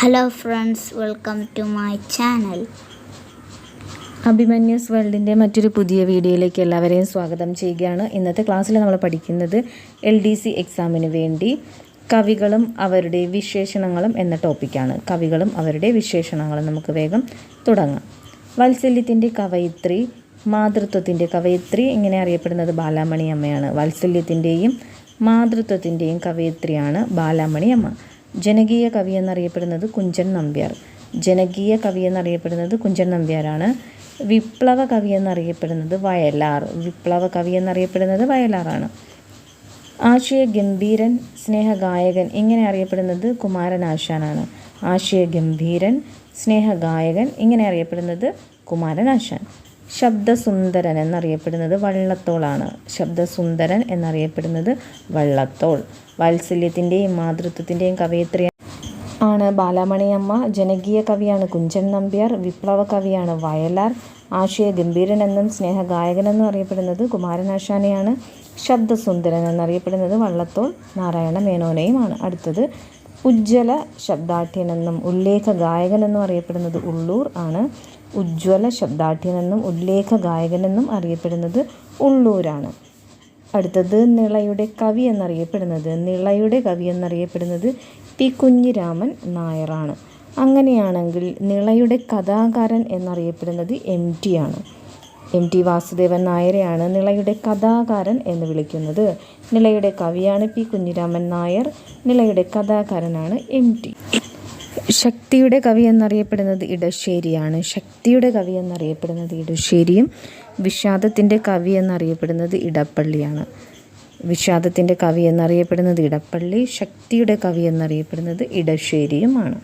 Hello friends welcome to my channel Abhimanyu's വേൾഡിന്റെ മറ്റൊരു പുതിയ വീഡിയോയിലേക്ക് എല്ലാവരെയും സ്വാഗതം ചെയ്യുകയാണ്. ഇന്നത്തെ ക്ലാസ്സിൽ നമ്മൾ പഠിക്കുന്നത് എൽ ഡി സി എക്സാമിന് വേണ്ടി കവികളും അവരുടെ വിശേഷണങ്ങളും എന്ന ടോപ്പിക്കാണ് കവികളും അവരുടെ വിശേഷണങ്ങളും നമുക്ക് വേഗം തുടങ്ങാം. വാത്സല്യത്തിന്റെ കവയിത്രി മാതൃത്വത്തിന്റെ കവയിത്രി ഇങ്ങനെ അറിയപ്പെടുന്നത്? ബാലാമണി അമ്മയാണ് വാത്സല്യത്തിന്റെയും മാതൃത്വത്തിന്റെയും കവയിത്രിയാണ് ബാലാമണി അമ്മ ജനകീയ കവി എന്നറിയപ്പെടുന്നത് കുഞ്ചൻ നമ്പ്യാർ. ജനകീയ കവി എന്നറിയപ്പെടുന്നത് കുഞ്ചൻ നമ്പ്യാരാണ്. വിപ്ലവ കവി എന്നറിയപ്പെടുന്നത് വയലാർ. വിപ്ലവ കവി എന്നറിയപ്പെടുന്നത് വയലാറാണ്. ആശയ ഗംഭീരൻ സ്നേഹഗായകൻ ഇങ്ങനെ അറിയപ്പെടുന്നത് കുമാരൻ ആശാനാണ്. ആശയ ഗംഭീരൻ സ്നേഹഗായകൻ ഇങ്ങനെ അറിയപ്പെടുന്നത് കുമാരനാശാൻ ശബ്ദസുന്ദരൻ എന്നറിയപ്പെടുന്നത് വള്ളത്തോളാണ്. ശബ്ദസുന്ദരൻ എന്നറിയപ്പെടുന്നത് വള്ളത്തോൾ. വാത്സല്യത്തിന്റെയും മാതൃത്വത്തിന്റെയും കവയത്രി ആണ് ബാലാമണിയമ്മ. ജനകീയ കവിയാണ് കുഞ്ചൻ നമ്പ്യാർ. വിപ്ലവ കവിയാണ് വയലാർ. ആശയ ഗംഭീരൻ എന്നും സ്നേഹഗായകനെന്നും അറിയപ്പെടുന്നത് കുമാരനാശാനെയാണ് ശബ്ദസുന്ദരൻ എന്നറിയപ്പെടുന്നത് വള്ളത്തോൾ. നാരായണ മേനോനെയുമാണ്. അടുത്തത് ഉജ്ജ്വല ശബ്ദാഠ്യനെന്നും ഉല്ലേഖ ഗായകൻ എന്നും അറിയപ്പെടുന്നത് ഉള്ളൂർ ആണ്. ഉജ്ജ്വല ശബ്ദാഠ്യനെന്നും ഉല്ലേഖ ഗായകനെന്നും അറിയപ്പെടുന്നത് ഉള്ളൂരാണ്. അടുത്തത് നിളയുടെ കവി എന്നറിയപ്പെടുന്നത് നിളയുടെ കവി എന്നറിയപ്പെടുന്നത് പി കുഞ്ഞിരാമൻ നായറാണ്. അങ്ങനെയാണെങ്കിൽ നിളയുടെ കഥാകാരൻ എന്നറിയപ്പെടുന്നത് എം ടി ആണ്. എം ടി വാസുദേവൻ നായരെയാണ് നിളയുടെ കഥാകാരൻ എന്ന് വിളിക്കുന്നത്. നിളയുടെ കവിയാണ് പി കുഞ്ഞിരാമൻ നായർ. നിളയുടെ കഥാകാരനാണ് എം ടി. ശക്തിയുടെ കവി എന്നറിയപ്പെടുന്നത് ഇടശ്ശേരിയാണ്. ശക്തിയുടെ കവി എന്നറിയപ്പെടുന്നത് ഇടശ്ശേരിയും വിഷാദത്തിന്റെ കവി എന്നറിയപ്പെടുന്നത് ഇടപ്പള്ളിയാണ്. വിഷാദത്തിന്റെ കവി എന്നറിയപ്പെടുന്നത് ഇടപ്പള്ളി ശക്തിയുടെ കവി എന്നറിയപ്പെടുന്നത് ഇടശ്ശേരിയുമാണ്.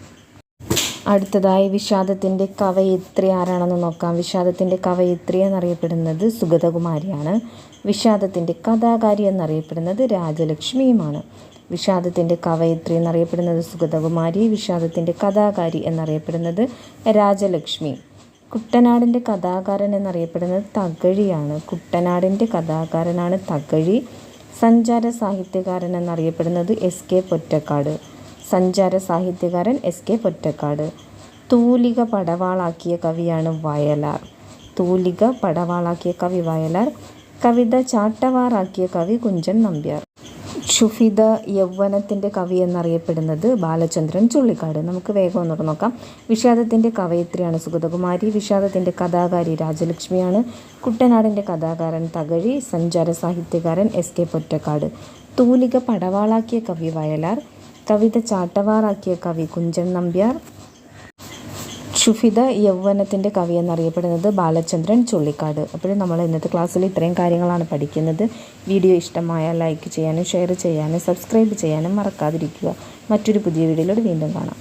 അടുത്തതായി വിഷാദത്തിന്റെ കവയിത്രി ആരാണെന്ന് നോക്കാം. വിഷാദത്തിന്റെ കവയിത്രി എന്നറിയപ്പെടുന്നത് സുഗതകുമാരിയാണ്. വിഷാദത്തിന്റെ കഥാകാരി എന്നറിയപ്പെടുന്നത് രാജലക്ഷ്മിയുമാണ്. വിഷാദത്തിന്റെ കവയിത്രി എന്നറിയപ്പെടുന്നത് സുഗതകുമാരി വിഷാദത്തിന്റെ കഥാകാരി എന്നറിയപ്പെടുന്നത് രാജലക്ഷ്മി. കുട്ടനാടിന്റെ കഥാകാരൻ എന്നറിയപ്പെടുന്നത് തകഴിയാണ്. കുട്ടനാടിന്റെ കഥാകാരനാണ് തകഴി. സഞ്ചാര സാഹിത്യകാരൻ എന്നറിയപ്പെടുന്നത് എസ് കെ പൊറ്റക്കാട്. സഞ്ചാര സാഹിത്യകാരൻ എസ് കെ പൊറ്റക്കാട്. തൂലിക പടവാളാക്കിയ കവിയാണ് വയലാർ. തൂലിക പടവാളാക്കിയ കവി വയലാർ. കവിത ചാട്ടവാറാക്കിയ കവി കുഞ്ചൻ നമ്പ്യാർ. ക്ഷുഭിത യൗവനത്തിന്റെ കവി എന്നറിയപ്പെടുന്നത് ബാലചന്ദ്രൻ ചുള്ളിക്കാട്. നമുക്ക് വേഗം ഒന്നുകൂടെ നോക്കാം. വിഷാദത്തിന്റെ കവയിത്രിയാണ് സുഗതകുമാരി വിഷാദത്തിന്റെ കഥാകാരി രാജലക്ഷ്മിയാണ്. കുട്ടനാടിന്റെ കഥാകാരൻ തകഴി സഞ്ചാര സാഹിത്യകാരൻ എസ് കെ പൊറ്റക്കാട്. തൂലിക പടവാളാക്കിയ കവി വയലാർ. കവിത ചാട്ടവാറാക്കിയ കവി കുഞ്ചൻ നമ്പ്യാർ. ക്ഷുഭിത യൗവനത്തിന്റെ കവി എന്നറിയപ്പെടുന്നത് ബാലചന്ദ്രൻ ചുള്ളിക്കാട്. അപ്പോഴും നമ്മൾ ഇന്നത്തെ ക്ലാസ്സിൽ ഇത്രയും കാര്യങ്ങളാണ് പഠിക്കുന്നത്. വീഡിയോ ഇഷ്ടമായ ലൈക്ക് ചെയ്യാനും ഷെയർ ചെയ്യാനും സബ്സ്ക്രൈബ് ചെയ്യാനും മറക്കാതിരിക്കുക. മറ്റൊരു പുതിയ വീഡിയോയിലൂടെ വീണ്ടും കാണാം.